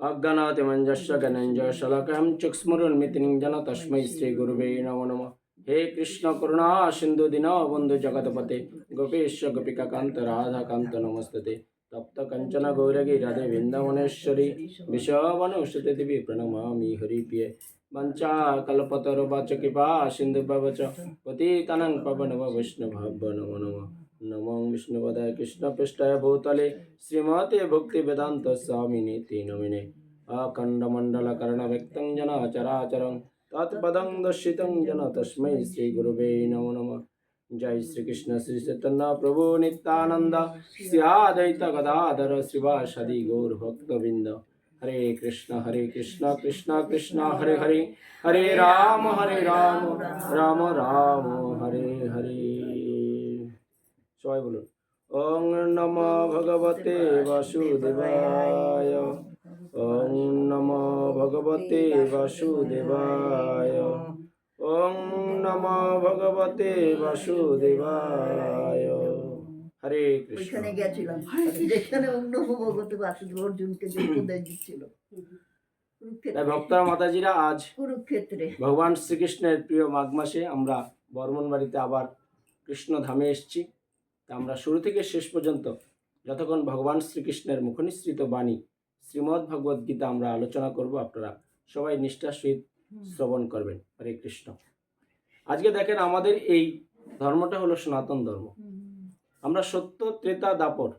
অজ্ঞানাতিমঞ্জস্য জ্ঞানঞ্জশলকম চুক্ষ্মরুন্মিতিং জন তস্মৈ শ্রীগুরুবে নম নম হে কৃষ্ণ করুণা সিন্ধু দীন বন্ধু জগৎপতে গোপেশ গোপিকাকান্ত রাধাকান্ত নমস্ততে তপ্ত কঞ্চন গৌরগী রাধে বৃন্দাবনেশ্বরী বিষবনৌষতে দেবী প্রণমামি হরিপ্রিয়ে বঞ্চা কল্পতরুবাচ কৃপা সিন্ধু পবচ পতিতানং পবনব বৈষ্ণব নম নম नमो विष्णुपदाय कृष्णपृष्ठाय भूतले श्रीमाते भक्तिवेदान्तस्वामिने ते नमिने अखण्डमण्डलकर्णव्यक्तं जनाचराचरं, तत्पदं दर्शितं जना तस्मै श्रीगुरुवे नमो नमः। जय श्री कृष्ण श्री चैतन्य प्रभु नित्यानंद श्रियादत गदाधर श्रिवासदि गौर भक्तबिंद हरे कृष्ण हरे कृष्ण कृष्ण कृष्ण, हरे हरे। हरे राम हरे राम राम राम, हरे हरे। সবাই বলুন। ওং নম ভগবতে বাসুদেবায়। ওং নম ভগবতে বাসুদেবায়। ওং নম ভগবতে বাসুদেবায়। হরে কৃষ্ণ। গেছিলাম। যেখানে ভগবত বাসুদেব অর্জুনকে দিচ্ছিল। তাই ভক্তরা মাতাজিরা আজ কুরুক্ষেত্রে। ভগবান শ্রীকৃষ্ণের প্রিয় মাঘ মাসে আমরা বর্মন বাড়িতে আবার কৃষ্ণ ধামে এসেছি। তা আমরা শুরু থেকে শেষ পর্যন্ত যতক্ষণ ভগবান শ্রীকৃষ্ণের মুখনিসৃত বাণী শ্রীমদ্ ভগবদ্ গীতা আমরা আলোচনা করব আপনারা সবাই নিষ্ঠার সহিত শ্রবণ করবেন। হরে কৃষ্ণ। আজকে দেখেন আমাদের এই ধর্মটা হলো সনাতন ধর্ম। আমরা সত্য ত্রেতা দাপর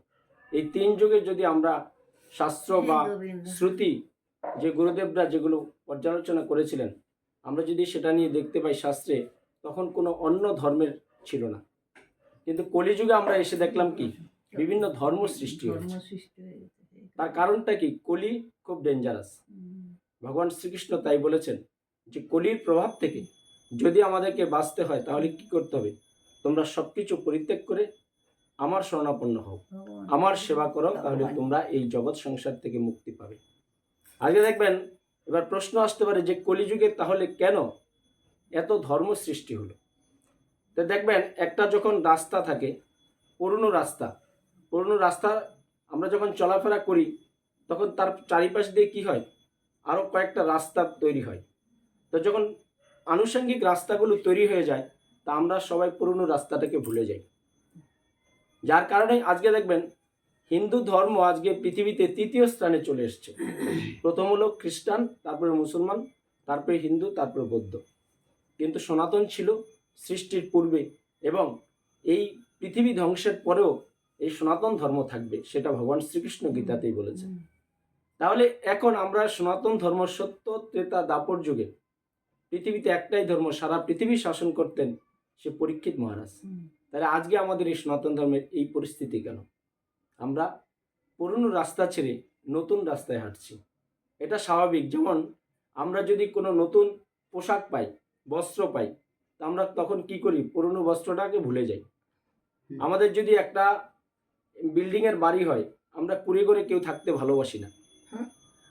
এই তিন যুগে যদি আমরা শাস্ত্র বা শ্রুতি যে গুরুদেবরা যেগুলো পর্যালোচনা করেছিলেন আমরা যদি সেটা নিয়ে দেখতে পাই শাস্ত্রে তখন কোনো অন্য ধর্মের ছিল না। কিন্তু কলিযুগে আমরা এসে দেখলাম কি? বিভিন্ন ধর্ম সৃষ্টি সৃষ্টি হয়ে। তার কারণটা কি? কলি খুব ডেঞ্জারাস ভগবান শ্রীকৃষ্ণ তাই বলেছেন যে কলির প্রভাব থেকে যদি আমাদেরকে বাঁচতে হয় তাহলে কি করতে হবে? তোমরা সব কিছু পরিত্যাগ করে আমার শরণাপন্ন হও। আমার সেবা করো তাহলে তোমরা এই জগৎ সংসার থেকে মুক্তি পাবে। আগে দেখবেন এবার প্রশ্ন আসতে পারে যে কলিযুগে তাহলে কেন এত ধর্ম সৃষ্টি হলো? তো দেখবেন, একটা যখন রাস্তা থাকে, পুরনো রাস্তা পুরনো রাস্তা আমরা যখন চলাফেরা করি, তখন তার চারিপাশ দিয়ে কি হয়? আরও কয়েকটা রাস্তা তৈরি হয়। তো যখন আনুষঙ্গিক রাস্তাগুলো তৈরি হয়ে যায়, তা আমরা সবাই পুরনো রাস্তাটাকে ভুলে যাই। যার কারণে আজকে দেখবেন, হিন্দু ধর্ম আজকে পৃথিবীতে তৃতীয় স্থানে চলে এসছে। প্রথম হলো খ্রিস্টান, তারপরে মুসলমান, তারপরে হিন্দু, তারপরে বৌদ্ধ। কিন্তু সনাতন ছিল সৃষ্টির পূর্বে এবং এই পৃথিবী ধ্বংসের পরেও এই সনাতন ধর্ম থাকবে সেটা ভগবান শ্রীকৃষ্ণ গীতাতেই বলেছে তাহলে এখন আমরা সনাতন ধর্ম সত্য ত্রেতা দাপর যুগে পৃথিবীতে একটাই ধর্ম সারা পৃথিবী শাসন করতেন সে পরীক্ষিত মহারাজ। তাহলে আজকে আমাদের এই সনাতন ধর্মের এই পরিস্থিতি কেন? আমরা পুরনো রাস্তা ছেড়ে নতুন রাস্তায় হাঁটছি। এটা স্বাভাবিক। যেমন আমরা যদি কোনো নতুন পোশাক পাই বস্ত্র পাই আমরা তখন কি করি? পুরনো বস্ত্রটাকে ভুলে যাই। আমাদের যদি একটা বিল্ডিংয়ের বাড়ি হয় আমরা কুড়ে করে কেউ থাকতে ভালোবাসি না। হ্যাঁ।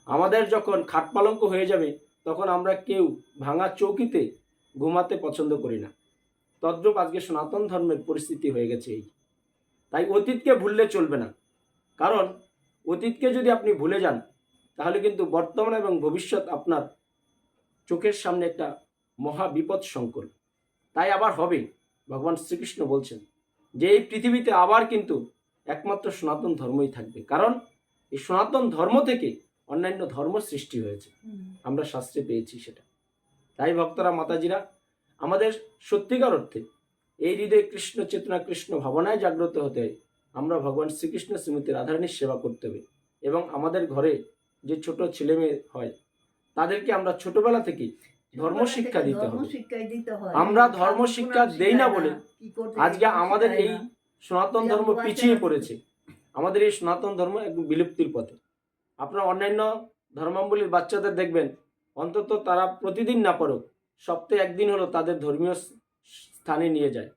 আমাদের যখন খাট পালঙ্ক হয়ে যাবে তখন আমরা কেউ ভাঙা চৌকিতে ঘুমাতে পছন্দ করি না। তদ্রূপ আজকে সনাতন ধর্মের পরিস্থিতি হয়ে গেছে এই। তাই অতীতকে ভুললে চলবে না। কারণ অতীতকে যদি আপনি ভুলে যান তাহলে কিন্তু বর্তমান এবং ভবিষ্যৎ আপনার চোখের সামনে একটা মহা বিপদ সংকল। তাই আবার হবে ভগবান শ্রীকৃষ্ণ বলছেন যে এই পৃথিবীতে আবার কিন্তু একমাত্র সনাতন ধর্মই থাকবে। কারণ এই সনাতন ধর্ম থেকে অন্যান্য ধর্ম সৃষ্টি হয়েছে। আমরা শাস্ত্রে পেয়েছি সেটা। তাই ভক্তরা মাতাজিরা আমাদের সত্যিকার অর্থে এই হৃদয়ে কৃষ্ণ চেতনা কৃষ্ণ ভাবনায় জাগ্রত হতে আমরা ভগবান শ্রীকৃষ্ণ শ্রীমতী রাধারানীর সেবা করতে হবে। এবং আমাদের ঘরে যে ছোট ছেলে মেয়ে হয় তাদেরকে আমরা ছোটবেলা থেকে ধর্ম শিক্ষা দিতে হবে। আমরা ধর্ম শিক্ষা দেই না বলে আজকে আমাদের এই সনাতন ধর্ম পিছিয়ে পড়েছে। আমাদের এই সনাতন ধর্ম একদম বিলুপ্তির পথে। আপনার অন্যান্য ধর্মাবলীর বাচ্চাদের দেখবেন অন্তত তারা প্রতিদিন না পড়ুক সপ্তাহে একদিন হলো তাদের ধর্মীয় স্থানে নিয়ে যায়।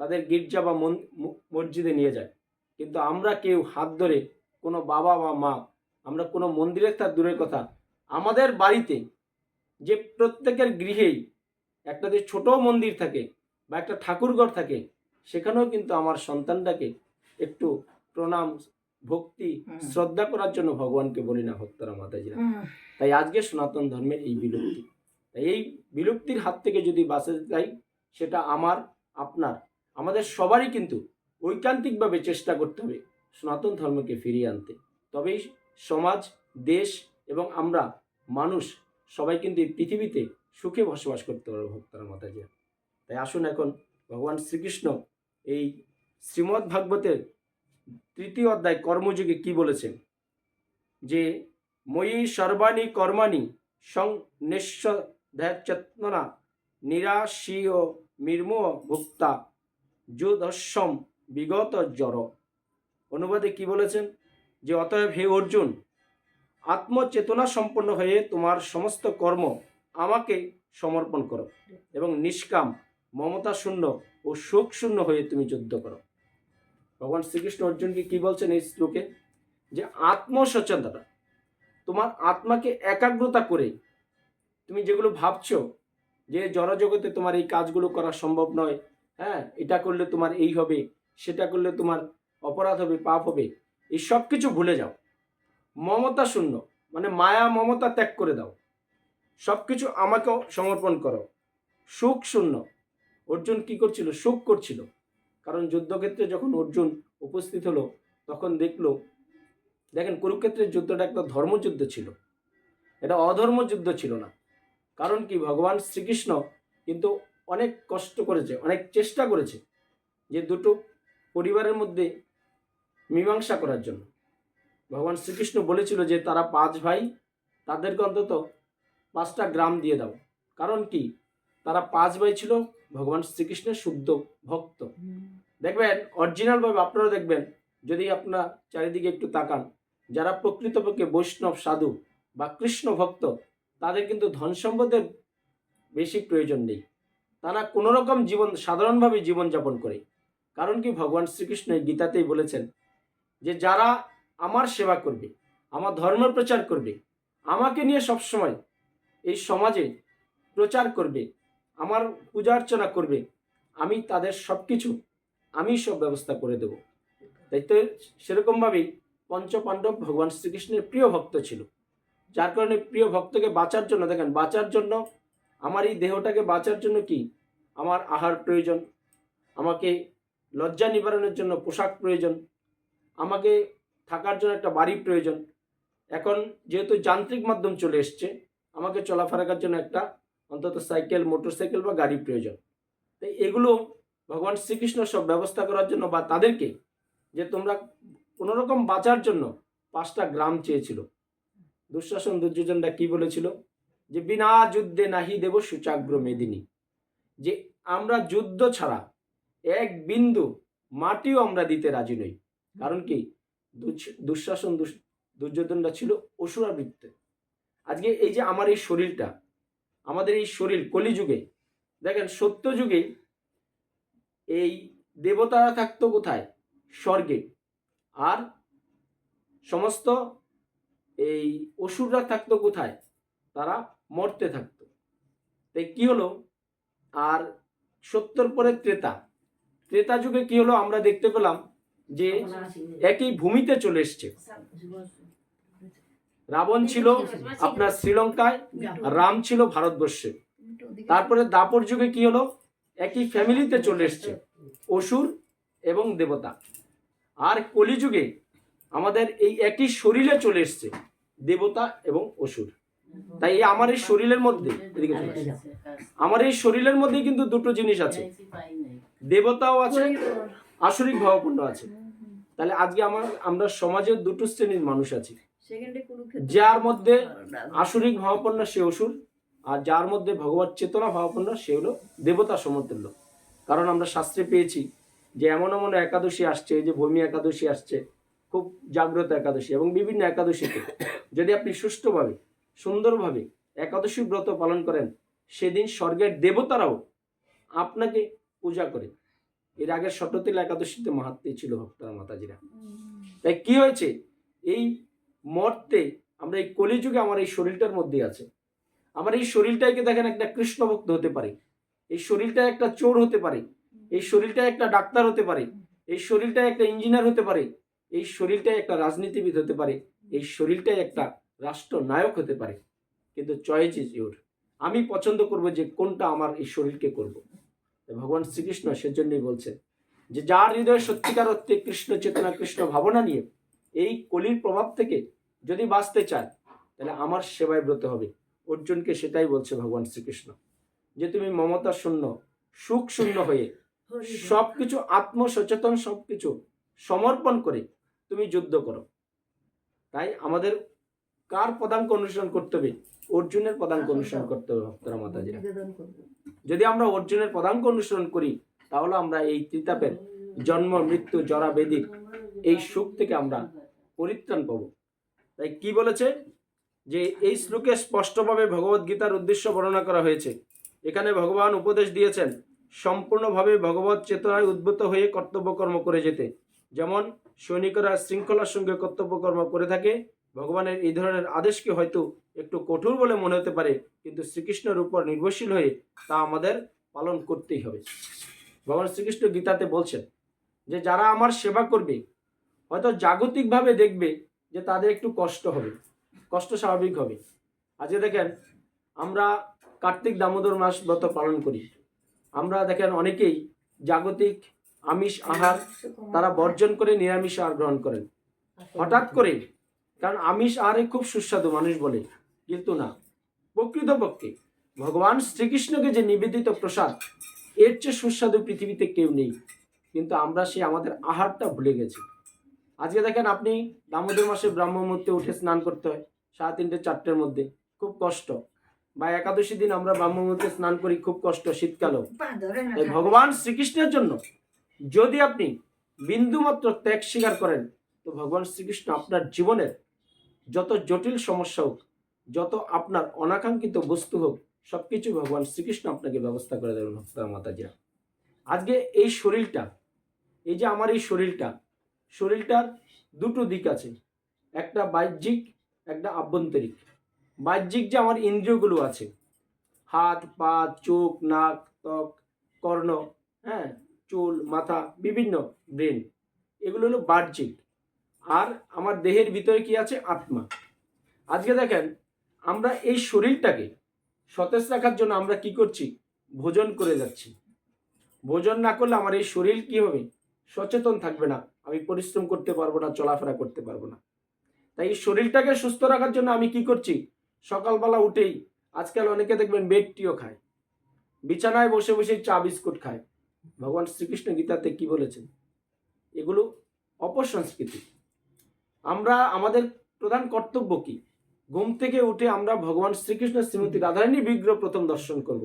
তাদের গির্জা বা মসজিদে নিয়ে যায়। কিন্তু আমরা কেউ হাত ধরে কোনো বাবা বা মা আমরা কোনো মন্দিরের তার দূরের কথা আমাদের বাড়িতে যে প্রত্যেকের গৃহেই একটা যে ছোট মন্দির থাকে বা একটা ঠাকুরঘর থাকে সেখানেও কিন্তু আমার সন্তানটাকে একটু প্রণাম ভক্তি শ্রদ্ধা করার জন্য ভগবানকে বলি না ভক্তরা মাতাজিরা। তাই আজকে সনাতন ধর্মের এই বিলুপ্তি। তাই এই বিলুপ্তির হাত থেকে যদি বাঁচতে যাই সেটা আমার আপনার আমাদের সবারই কিন্তু ঐকান্তিকভাবে চেষ্টা করতে হবে সনাতন ধর্মকে ফিরিয়ে আনতে। তবেই সমাজ দেশ এবং আমরা মানুষ সবাই কিন্তু এই পৃথিবীতে সুখে বসবাস করতে পারবে ভক্তরা মাতাজিরা। তাই আসুন এখন ভগবান শ্রীকৃষ্ণ এই শ্রীমদ্ ভাগবতের তৃতীয় অধ্যায় কর্মযোগে কি বলেছেন? যে ময়ী সর্বাণী কর্মাণি সং নিঃস্বধ্যাচেতনা নিরাশীয় মির্ম ভুক্তা যুদস্যম বিগত জড় অনুবাদে কি বলেছেন? যে অতএব হে অর্জুন আত্মচেতনা সম্পন্ন হয়ে তোমার সমস্ত কর্ম আমাকে সমর্পণ করো এবং নিষ্কাম মমতা শূন্য ও শোক শূন্য হয়ে তুমি যুদ্ধ করো। ভগবান শ্রীকৃষ্ণ অর্জুনকে কি বলছেন এই শ্লোকে? যে আত্মসচেতনতা, তোমার আত্মাকে একাগ্রতা করে তুমি যেগুলো ভাবছ যে জড়জগতে তোমার এই কাজগুলো করা সম্ভব নয় হ্যাঁ এটা করলে তোমার এই হবে, সেটা করলে তোমার অপরাধ হবে, পাপ হবে, এই সব কিছু ভুলে যাও। মমতা শূন্য। মানে মায়া, মমতা ত্যাগ করে দাও। সব কিছু আমাকেও সমর্পণ করো। সুখ শূন্য। অর্জুন কি করছিল? সুখ করছিল। কারণ যুদ্ধক্ষেত্রে যখন অর্জুন উপস্থিত হলো, তখন দেখল, দেখেন কুরুক্ষেত্রের যুদ্ধটা একটা ধর্মযুদ্ধ ছিল। এটা অধর্ম যুদ্ধ ছিল না। কারণ কি? ভগবান শ্রীকৃষ্ণ কিন্তু অনেক কষ্ট করেছে, অনেক চেষ্টা করেছে যে দুটো পরিবারের মধ্যে মীমাংসা করার জন্য। ভগবান শ্রীকৃষ্ণ বলেছিল যে তারা পাঁচ ভাই, তাদেরকে অন্তত পাঁচটা গ্রাম দিয়ে দাও। কারণ কি? তারা পাঁচ ভাই ছিল, ভগবান শ্রীকৃষ্ণের শুদ্ধ ভক্ত। দেখবেন অরিজিনালভাবে আপনারা দেখবেন, যদি আপনার চারিদিকে একটু তাকান, যারা প্রকৃতপক্ষে বৈষ্ণব, সাধু বা কৃষ্ণ ভক্ত, তাদের কিন্তু ধন সম্পদের বেশি প্রয়োজন নেই। তারা কোনো রকম জীবন, সাধারণভাবে জীবনযাপন করে। কারণ কি? ভগবান শ্রীকৃষ্ণ গীতাতেই বলেছেন যে যারা আমার সেবা করবে, আমার ধর্ম প্রচার করবে, আমাকে নিয়ে সবসময় এই সমাজে প্রচার করবে, আমার পূজা অর্চনা করবে, আমি তাদের সব কিছু আমি সব ব্যবস্থা করে দেব। তাই তো সেরকমভাবেই পঞ্চপাণ্ডব ভগবান শ্রীকৃষ্ণের প্রিয় ভক্ত ছিল। যার কারণে প্রিয় ভক্তকে বাঁচার জন্য, দেখেন, বাঁচার জন্য আমার এই দেহটাকে বাঁচার জন্য কি? আমার আহার প্রয়োজন, আমাকে লজ্জা নিবারণের জন্য পোশাক প্রয়োজন, আমাকে থাকার জন্য একটা বাড়ি প্রয়োজন। এখন যেহেতু যান্ত্রিক মাধ্যম চলে এসছে, আমাকে চলাফেরার জন্য একটা অন্তত সাইকেল, মোটরসাইকেল বা গাড়ি প্রয়োজন। তাই এগুলো ভগবান শ্রীকৃষ্ণ সব ব্যবস্থা করার জন্য বা তাদেরকে যে তোমরা কোনোরকম বাঁচার জন্য পাঁচটা গ্রাম চেয়েছিল। দুঃশাসন দুর্যোধনরা কি বলেছিল? যে বিনা যুদ্ধে নাহি দেব সুচাগ্র মেদিনী। যে আমরা যুদ্ধ ছাড়া এক বিন্দু মাটিও আমরা দিতে রাজি নই। কারণ কি? দুঃশাসন দুঃ- দুর্যোধনরা ছিল অসুরাবৃত্তে। আজকে এই যে আমার এই শরীরটা, আমাদের এই শরীর কলিযুগে, দেখেন সত্য যুগে এই দেবতারা থাকতো কোথায়? স্বর্গে। আর সমস্ত এই অসুররা থাকতো কোথায়? তারা মর্তে থাকতো। তাই কি হলো? আর সত্তর পরে ত্রেতা। ত্রেতা যুগে কি হলো? আমরা দেখতে পেলাম যে একই ভূমিতে চলে এসছে। রাবণ ছিল আপনার শ্রীলঙ্কায় রাম ছিল ভারতবর্ষে। তারপরে দাপর যুগে কি হলো? একই ফ্যামিলিতে চলে এসছে অসুর এবং দেবতা। আর কলিযুগে আমাদের এই একই শরীরে চলে এসছে দেবতা এবং অসুর। তাই আমার এই শরীরের মধ্যে এদিকে আমার এই শরীরের মধ্যে কিন্তু দুটো জিনিস আছে। দেবতাও আছে আসরিক ভাবাপন্ন আছে। তাহলে আজকে আমার আমরা সমাজের দুটো শ্রেণির মানুষ আছি। যার মধ্যে আসরিক ভাবাপন্ন সে অসুর আর যার মধ্যে ভগবত চেতনা ভাবাপন্ন সে হলো দেবতা সমতুল্য। কারণ আমরা শাস্ত্রে পেয়েছি যে এমন এমন একাদশী আসছে যে ভূমি একাদশী আসছে খুব জাগ্রত একাদশী এবং বিভিন্ন একাদশীতে। যদি আপনি সুষ্ঠুভাবে সুন্দরভাবে একাদশী ব্রত পালন করেন সেদিন স্বর্গের দেবতারাও আপনাকে পূজা করে এর আগের শততিল একাদশীতে মাহাত্মে ছিল ভক্তরা মাতাজিরা। তাই কি হয়েছে? এই মর্তে আমরা এই কলিযুগে আমার এই শরীরটার মধ্যে আছে। আমার এই শরীরটাকে দেখেন একটা কৃষ্ণ ভক্ত হতে পারে? এই শরীরটা একটা চোর হতে পারে। এই শরীরটা একটা ডাক্তার হতে পারে। এই শরীরটা একটা ইঞ্জিনিয়ার হতে পারে। এই শরীরটাই একটা রাজনীতিবিদ হতে পারে। এই শরীরটাই একটা রাষ্ট্রনায়ক হতে পারে। কিন্তু চয়েস ইজ ইউর আমি পছন্দ করব যে কোনটা আমার এই শরীরকে করব। ভগবান শ্রীকৃষ্ণ সেজন্যই বলছেন যে যার হৃদয়ে সত্যিকার অর্থে কৃষ্ণ চেতনা, কৃষ্ণ ভাবনা নিয়ে এই কলির প্রভাব থেকে যদি বাঁচতে চায়, তাহলে আমার সেবায় ব্রত হবে। অর্জুনকে সেটাই বলছে ভগবান শ্রীকৃষ্ণ যে তুমি মমতা শূন্য, সুখ শূন্য হয়ে সবকিছু আত্মসচেতন, সবকিছু সমর্পণ করে তুমি যুদ্ধ করো। তাই আমাদের কার পদাঙ্ক অনুসরণ করতে হবে? অর্জুনের পদাঙ্ক অনুসরণ করতে হবে ভক্তরা মাতাজিরা। যদি আমরা অর্জুনের পদাঙ্ক অনুসরণ করি তাহলে আমরা এই ত্রিতাপের জন্ম মৃত্যু জরা বেদির এই সুখ থেকে আমরা পরিত্রাণ পাব। তাই কি বলেছে? যে এই শ্লোকে স্পষ্টভাবে ভগবত গীতার উদ্দেশ্য বর্ণনা করা হয়েছে। এখানে ভগবান উপদেশ দিয়েছেন সম্পূর্ণভাবে ভগবত চেতনায় উদ্ভূত হয়ে কর্তব্যকর্ম করে যেতে। যেমন সৈনিকরা শৃঙ্খলার সঙ্গে কর্তব্যকর্ম করে থাকে ভগবানের এই ধরনের আদেশকে হয়তো একটু কঠোর বলে মনে হতে পারে, কিন্তু শ্রীকৃষ্ণের উপর নির্ভরশীল হয়ে তা আমাদের পালন করতেই হবে। ভগবান শ্রীকৃষ্ণ গীতাতে বলছেন যে, যারা আমার সেবা করবে, হয়তো জাগতিকভাবে দেখবে যে তাদের একটু কষ্ট হবে, কষ্ট স্বাভাবিক হবে। আজকে দেখেন, আমরা কার্তিক দামোদর মাস ব্রত পালন করি। আমরা দেখেন অনেকেই জাগতিক আমিষ আহার তারা বর্জন করে নিরামিষ আহার গ্রহণ করেন। হঠাৎ করে কারণ আমিষ আহারে খুব সুস্বাদু, মানুষ বলে। কিন্তু না, প্রকৃতপক্ষে ভগবান শ্রীকৃষ্ণকে যে নিবেদিত প্রসাদ, এর চেয়ে সুস্বাদু পৃথিবীতে কেউ নেই। কিন্তু আমরা সে আমাদের আহারটা ভুলে গেছি। আজকে দেখেন আপনি দামোদর মাসে ব্রাহ্ম মুহূর্তে উঠে স্নান করতে হয়, সাড়ে তিনটে, চারটের মধ্যে। খুব কষ্ট। বা একাদশী দিন আমরা ব্রাহ্ম মুহূর্তে স্নান করি, খুব কষ্ট শীতকালেও। তাই ভগবান শ্রীকৃষ্ণের জন্য যদি আপনি বিন্দুমাত্র ত্যাগ স্বীকার করেন, তো ভগবান শ্রীকৃষ্ণ আপনার জীবনের যত জটিল সমস্যা হোক, যত আপনার অনাকাঙ্ক্ষিত বস্তু হোক, সবকিছু ভগবান শ্রীকৃষ্ণ আপনাকে ব্যবস্থা করে দেবেন ভক্তরা, মাতাজিরা। আজকে এই শরীরটা, এই যে আমার এই শরীরটা, শরীরটার দুটো দিক আছে। একটা বাহ্যিক, একটা আভ্যন্তরিক। বাহ্যিক যে আমার ইন্দ্রিয়গুলো আছে, হাত, পা, চোখ, নাক, ত্বক, কর্ণ হ্যাঁ চুল, মাথা, বিভিন্ন ব্রেন, এগুলো হলো বাহ্যিক। আর আমার দেহের ভিতরে কি আছে? আত্মা। আজকে দেখেন, আমরা এই শরীরটাকে সতেজ রাখার জন্য আমরা কি করছি? ভোজন করে যাচ্ছি। ভোজন না করলে আমার এই শরীর কি হবে? সচেতন থাকবে না। আমি পরিশ্রম করতে পারব না, চলাফেরা করতে পারব না। তাই এই শরীরটাকে সুস্থ রাখার জন্য আমি কি করছি? সকালবেলা উঠেই, আজকাল অনেকে দেখবেন বেড টিও খায়। বিছানায় বসে বসে চা বিস্কুট খায়। ভগবান শ্রীকৃষ্ণ গীতাতে কি বলেছেন? এগুলো অপসংস্কৃতি। আমরা আমাদের প্রধান কর্তব্য কি? ঘুম থেকে উঠে আমরা ভগবান শ্রীকৃষ্ণ শ্রীমতী রাধারানী বিগ্রহ প্রথম দর্শন করব।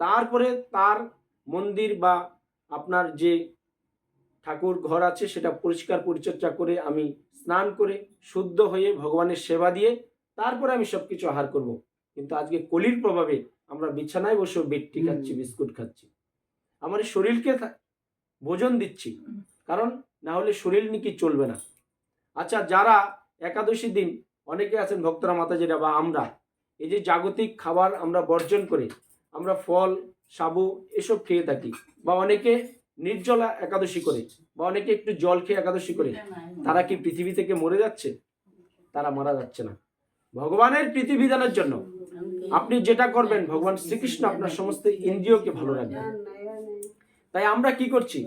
তারপরে তার মন্দির বা আপনার যে ঠাকুর ঘর আছে সেটা পরিষ্কার পরিচর্যা করে আমি স্নান করে শুদ্ধ হয়ে ভগবানের সেবা দিয়ে তারপরে আমি সব কিছু আহার করব। কিন্তু আজকে কলির প্রভাবে আমরা বিছানায় বসে বেডটি খাচ্ছি বিস্কুট খাচ্ছি। আমার শরীরকে ভোজন দিচ্ছি। কারণ না হলে শরীর নাকি চলবে না। আচ্ছা যারা একাদশী দিন অনেকে আছেন ভক্তরা মাতা যেটা বা আমরা, এই যে জাগতিক খাবার আমরা বর্জন করে, আমরা ফল, সাবু এসব খেয়ে থাকি বা অনেকে নির্জলা একাদশী করে বা অনেকে একটু জল খেয়ে একাদশী করে, তারা কি পৃথিবী থেকে মরে যাচ্ছে? তারা মারা যাচ্ছে না। ভগবানের পৃথিবীদানের জন্য আপনি যেটা করবেন, ভগবান শ্রীকৃষ্ণ আপনার সমস্ত ইন্দ্রিয়কে ভালো রাখবেন। তাই আমরা কি করছি?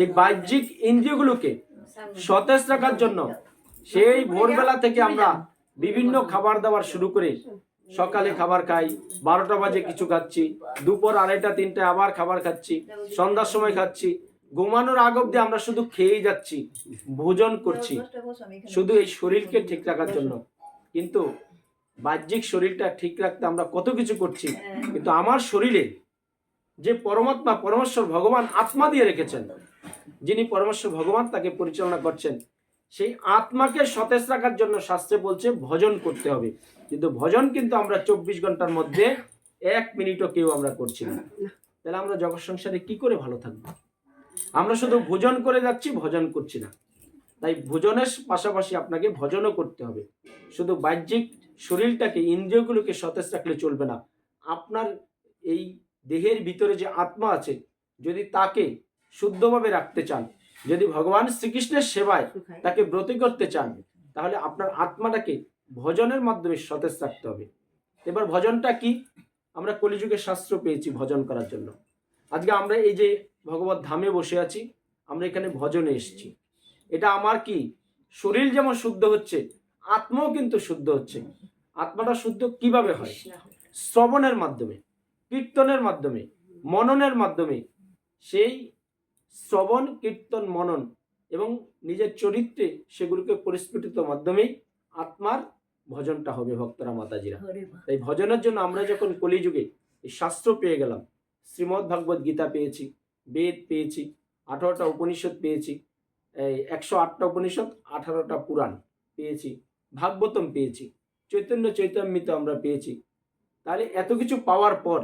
এই বাহ্যিক ইন্দ্রিয়গুলোকে সতেজ রাখার জন্য সেই ভোরবেলা থেকে আমরা বিভিন্ন খাবার দাবার শুরু করে সকালে খাবার খাই, বারোটা বাজে কিছু খাচ্ছি, দুপুর আড়াইটা, তিনটা আবার খাবার খাচ্ছি, সন্ধ্যার সময় খাচ্ছি। ঘুমানোর আগ অব্দি আমরা শুধু খেয়েই যাচ্ছি, ভোজন করছি, শুধু এই শরীরকে ঠিক রাখার জন্য। কিন্তু বাহ্যিক শরীরটা ঠিক রাখতে আমরা কত কিছু করছি, কিন্তু আমার শরীরে যে পরমাত্মা, পরমেশ্বর ভগবান আত্মা দিয়ে রেখেছেন যিনি পরমেশ্বর ভগবান তাকে পরিচালনা করছেন, সেই আত্মাকে সতেজ রাখার জন্য শাস্ত্রে বলছে ভজন করতে হবে। কিন্তু ভজন কিন্তু আমরা চব্বিশ ঘণ্টার মধ্যে এক মিনিটও কেউ আমরা করছি না। তাহলে আমরা জগৎ সংসারে কি করে ভালো থাকব? আমরা শুধু ভোজন করে যাচ্ছি, ভজন করছি না। তাই ভোজনের পাশাপাশি আপনাকে ভজনও করতে হবে। শুধু বাহ্যিক শরীরটাকে, ইন্দ্রিয়গুলোকে সতেজ রাখলে চলবে না। আপনার এই দেহের ভিতরে যে আত্মা আছে, যদি তাকে শুদ্ধভাবে রাখতে চান। যদি ভগবান শ্রীকৃষ্ণের সেবায় তাকে ব্রতী করতে চান তাহলে আপনার আত্মাটাকে ভজনের মাধ্যমে সতেজ রাখতে হবে। এবার ভজনটা কি? আমরা কলিযুগে শাস্ত্র পেয়েছি ভজন করার জন্য। আজকে আমরা এই যে ভগবত ধামে বসে আছি আমরা এখানে ভজনে এসেছি। এটা আমার কি? শরীর যেমন শুদ্ধ হচ্ছে আত্মাও কিন্তু শুদ্ধ হচ্ছে। আত্মাটা শুদ্ধ কীভাবে হয়। শ্রবণের মাধ্যমে কীর্তনের মাধ্যমে মননের মাধ্যমে। সেই শ্রবণ কীর্তন মনন এবং নিজের চরিত্রে সেগুলোকে পরিস্ফুটিত মাধ্যমেই আত্মার ভজনটা হবে ভক্তরা মাতাজিরা। তাই ভজনের জন্য আমরা যখন কলিযুগে এই শাস্ত্র পেয়ে গেলাম শ্রীমদ্ ভাগবত গীতা পেয়েছি বেদ পেয়েছি আঠারোটা উপনিষদ পেয়েছি এই একশো আটটা উপনিষদ আঠারোটা পুরাণ পেয়েছি ভাগবতম পেয়েছি চৈতন্য চৈতন্যমিত আমরা পেয়েছি। তাহলে এত কিছু পাওয়ার পর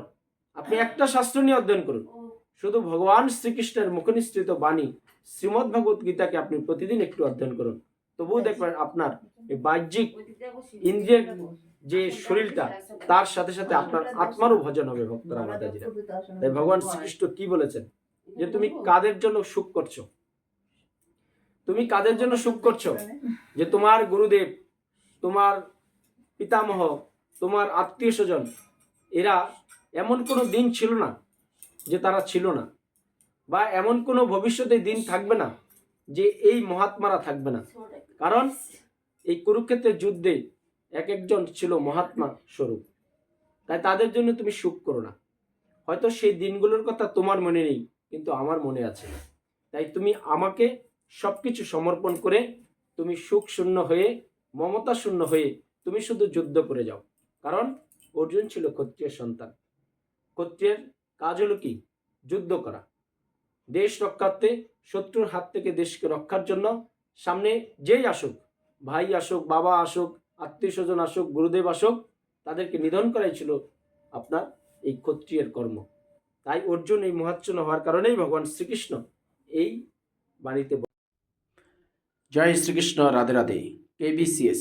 আপনি একটা শাস্ত্র নিয়ে অধ্যয়ন করুন। শুধু ভগবান শ্রীকৃষ্ণের মুখনিসৃত বাণী শ্রীমদ্ ভাগবত গীতাকে আপনি প্রতিদিন একটু অধ্যয়ন করুন। তবুও দেখবেন আপনার বাহ্যিক ইন্দ্রিয়ের যে শরীরটা, তার সাথে সাথে আপনার আত্মারও ভজন হবে ভক্তরা, মাতাজিরা। তাই ভগবান শ্রীকৃষ্ণ কি বলেছেন? যে তুমি কাদের জন্য সুখ করছ? তুমি কাদের জন্য সুখ করছ? যে তোমার গুরুদেব, তোমার পিতামহ, তোমার আত্মীয় স্বজন, এরা এমন কোনো দিন ছিল না যে তারা ছিল না বা এমন কোনো ভবিষ্যতে দিন থাকবে না যে এই মহাত্মারা থাকবে না। কারণ এই কুরুক্ষেত্রের যুদ্ধে এক একজন ছিল মহাত্মা স্বরূপ। তাই তাদের জন্য তুমি সুখ করো না। হয়তো সেই দিনগুলোর কথা তোমার মনে নেই, কিন্তু আমার মনে আছে। তাই তুমি আমাকে সবকিছু সমর্পণ করে তুমি সুখ শূন্য হয়ে, মমতা শূন্য হয়ে তুমি শুধু যুদ্ধ করে যাও। কারণ অর্জুন ছিল ক্ষত্রিয় সন্তান। ক্ষত্রিয়ের কাজ হলো কি? যুদ্ধ করা। দেশ রক্ষার্থে শত্রুর হাত থেকে দেশকে রক্ষার জন্য সামনে যেই আসুক, ভাই আসুক, বাবা আসুক, আত্মীয় স্বজন আসুক, গুরুদেব আসুক, তাদেরকে নিধন করাই ছিল আপনার এই ক্ষত্রিয়ের কর্ম। তাই অর্জুন এই মহাচ্ছন্ন হওয়ার কারণেই ভগবান শ্রীকৃষ্ণ এই বাণীতে জয় শ্রীকৃষ্ণ, রাধে রাধে। কেবিসিএস